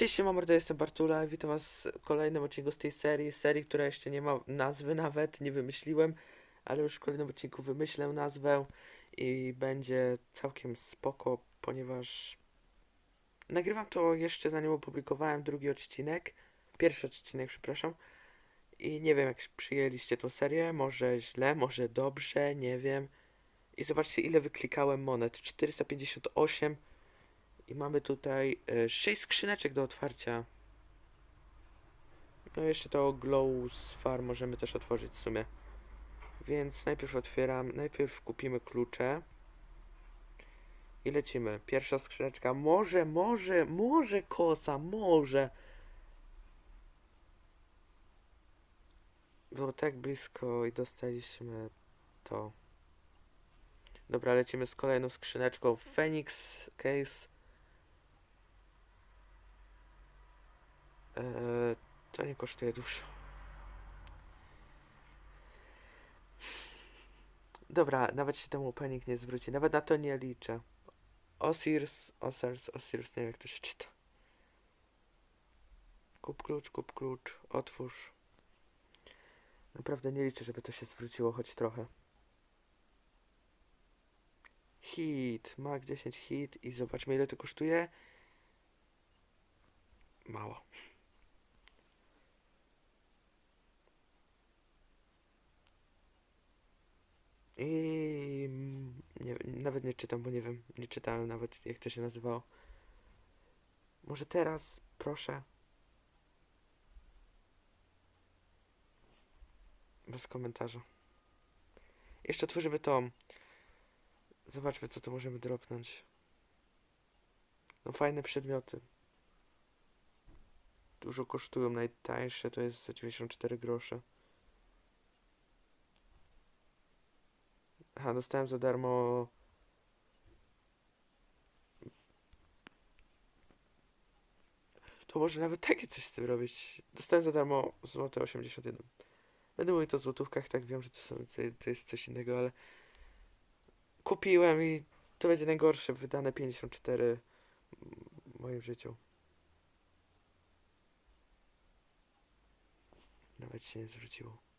Cześć, siema mordo, jestem Bartula. Witam was w kolejnym odcinku z tej serii, serii, która jeszcze nie ma nazwy nawet, nie wymyśliłem, ale już w kolejnym odcinku wymyślę nazwę i będzie całkiem spoko, ponieważ nagrywam to jeszcze zanim opublikowałem drugi odcinek, pierwszy odcinek, przepraszam, i nie wiem jak przyjęliście tą serię, może źle, może dobrze, nie wiem. I zobaczcie ile wyklikałem monet, 458 i mamy tutaj e, 6 skrzyneczek do otwarcia. No jeszcze to Glow Sphere możemy też otworzyć w sumie. Więc najpierw otwieram, najpierw kupimy klucze. I lecimy. Pierwsza skrzyneczka. Może, może, może kosa, może. Było tak blisko i dostaliśmy to. Dobra, lecimy z kolejną skrzyneczką. Phoenix Case. To nie kosztuje dużo. Dobra, nawet się temu panik nie zwróci. Nawet na to nie liczę. Osiris, Osiris, Osiris, nie wiem jak to się czyta. Kup klucz, kup klucz, otwórz. Naprawdę nie liczę, żeby to się zwróciło choć trochę. Hit, Mag 10 hit i zobaczmy ile to kosztuje. Mało. I mm, nie, nawet nie czytam, bo nie wiem, nie czytałem nawet jak to się nazywało. Może teraz, proszę. Bez komentarza. Jeszcze otworzymy to. Zobaczmy, co tu możemy dropnąć. No fajne przedmioty. Dużo kosztują. Najtańsze to jest za 94 grosze. Aha, dostałem za darmo. To może nawet takie coś z tym robić. Dostałem za darmo złote 81. Będę mówił to w złotówkach, tak wiem, że to, są, to jest coś innego, ale kupiłem i to będzie najgorsze wydane 54 w moim życiu. Nawet się nie zwróciło.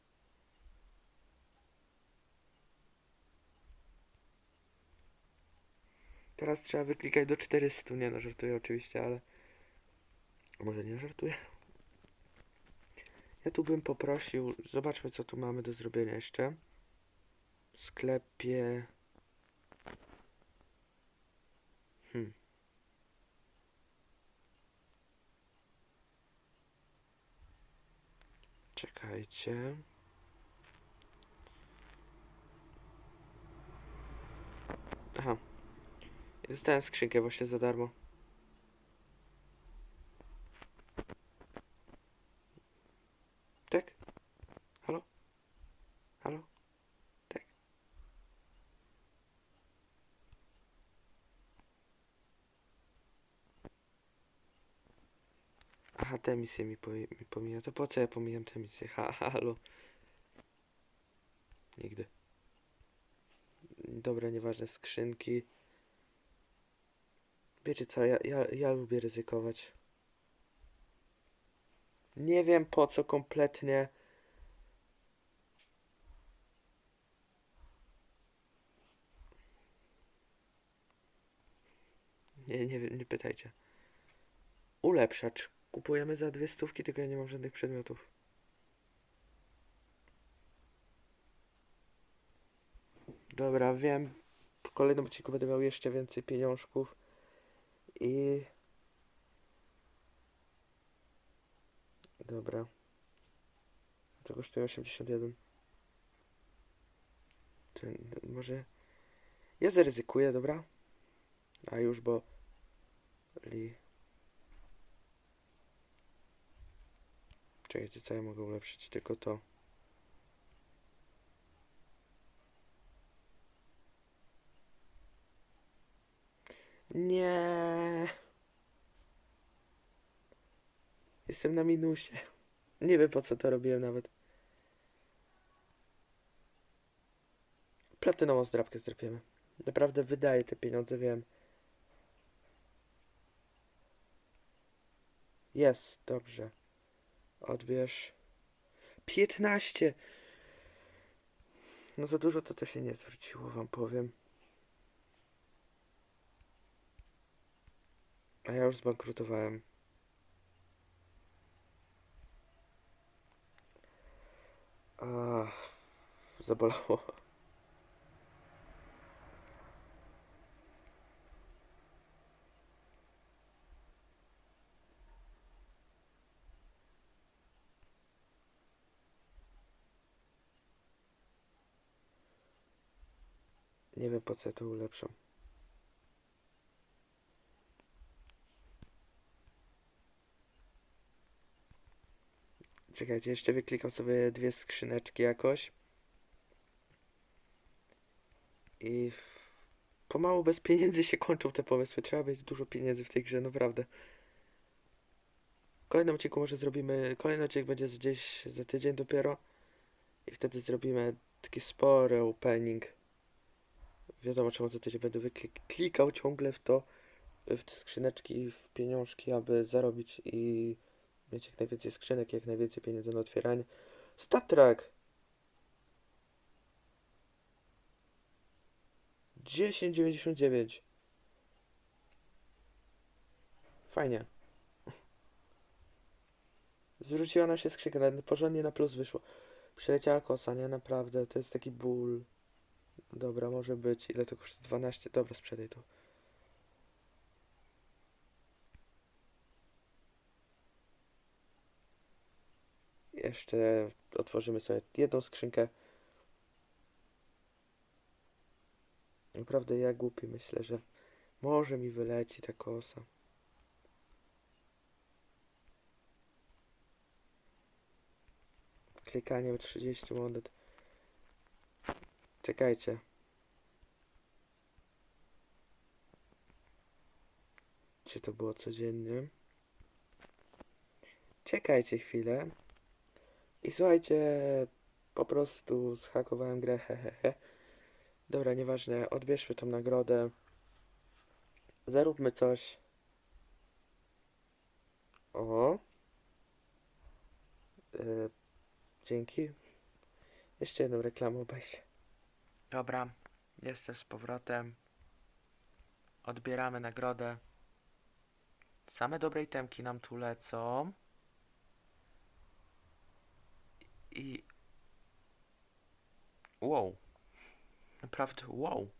Teraz trzeba wyklikać do 400. Nie no, żartuję oczywiście, ale... Może nie żartuję? Ja tu bym poprosił... Zobaczmy, co tu mamy do zrobienia jeszcze. W sklepie... Hmm. Czekajcie. Aha. I dostałem skrzynkę właśnie za darmo. Tak? Halo? Halo? Tak. Aha, te misje mi, po, mi pomija. To po co ja pomijam te misje? Ha, halo. Nigdy. Dobra, nieważne, skrzynki. Wiecie co, ja, ja, ja lubię ryzykować. Nie wiem po co kompletnie. Nie, nie, nie pytajcie. Ulepszacz. Kupujemy za dwie stówki, tylko ja nie mam żadnych przedmiotów. Dobra, wiem. W kolejnym odcinku będę miał jeszcze więcej pieniążków. I... Dobra. To kosztuje 81. To, może... Ja zaryzykuję, dobra? A już, bo... Li... Czekajcie, co ja mogę ulepszyć? Tylko to. Nie. Jestem na minusie. Nie wiem po co to robiłem nawet. Platynową zdrabkę zdrapiemy. Naprawdę wydaję te pieniądze, wiem. Jest, dobrze. Odbierz. 15! No za dużo to to się nie zwróciło, wam powiem. A ja już zbankrutowałem. A, zabolało. Nie wiem po co ja to ulepszam. Czekajcie, jeszcze wyklikam sobie dwie skrzyneczki jakoś. I pomału bez pieniędzy się kończą te pomysły. Trzeba mieć dużo pieniędzy w tej grze, naprawdę. W kolejnym odcinku może zrobimy. Kolejny odcinek będzie gdzieś za tydzień dopiero. I wtedy zrobimy taki spory opening. Wiadomo, czemu za tydzień będę wyklikał ciągle w to, w te skrzyneczki i w pieniążki, aby zarobić i mieć jak najwięcej skrzynek, jak najwięcej pieniędzy na otwieranie. Star Trek! 10,99 Fajnie. Zwróciła nam się skrzynka, porządnie na plus wyszło. Przeleciała kosa, nie? Naprawdę, to jest taki ból. Dobra, może być. Ile to kosztuje? 12. Dobra, sprzedaj to. Jeszcze otworzymy sobie jedną skrzynkę. Naprawdę ja głupi myślę, że może mi wyleci ta kosa. Klikanie o 30 monet. Czekajcie. Gdzie to było codziennie? Czekajcie chwilę. I słuchajcie, po prostu zhakowałem grę, hehehe. Dobra, nieważne, odbierzmy tą nagrodę. Zaróbmy coś. O. Yy, dzięki. Jeszcze jedną reklamę obejrzę. Dobra, jestem z powrotem. Odbieramy nagrodę. Same dobre itemki nam tu lecą. I. Wow. Naprawdę, wow.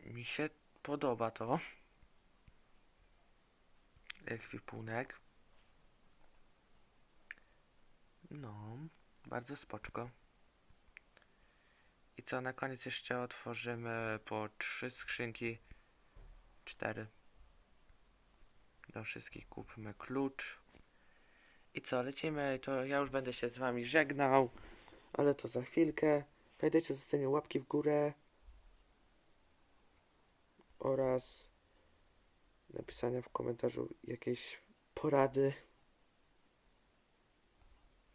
Mi się podoba to. Ekwipunek. No, bardzo spoczko. I co, na koniec jeszcze otworzymy po trzy skrzynki. Cztery. Do wszystkich kupmy klucz. I co, lecimy, to ja już będę się z wami żegnał, ale to za chwilkę. Pamiętajcie o zostawieniu łapki w górę oraz napisania w komentarzu jakiejś porady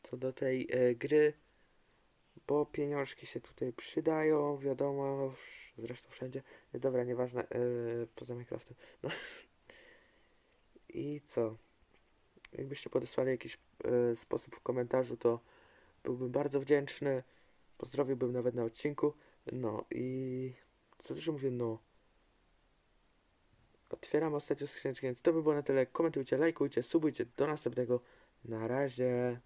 co do tej e, gry, bo pieniążki się tutaj przydają, wiadomo, zresztą wszędzie. Dobra, nieważne, e, poza Minecraftem. No. I co? Jakbyście podesłali jakiś e, sposób w komentarzu, to byłbym bardzo wdzięczny. Pozdrowiłbym nawet na odcinku. No i co też mówię, no. Otwieram ostatnią skrzyneczkę, więc to by było na tyle. Komentujcie, lajkujcie, subujcie. Do następnego. Na razie.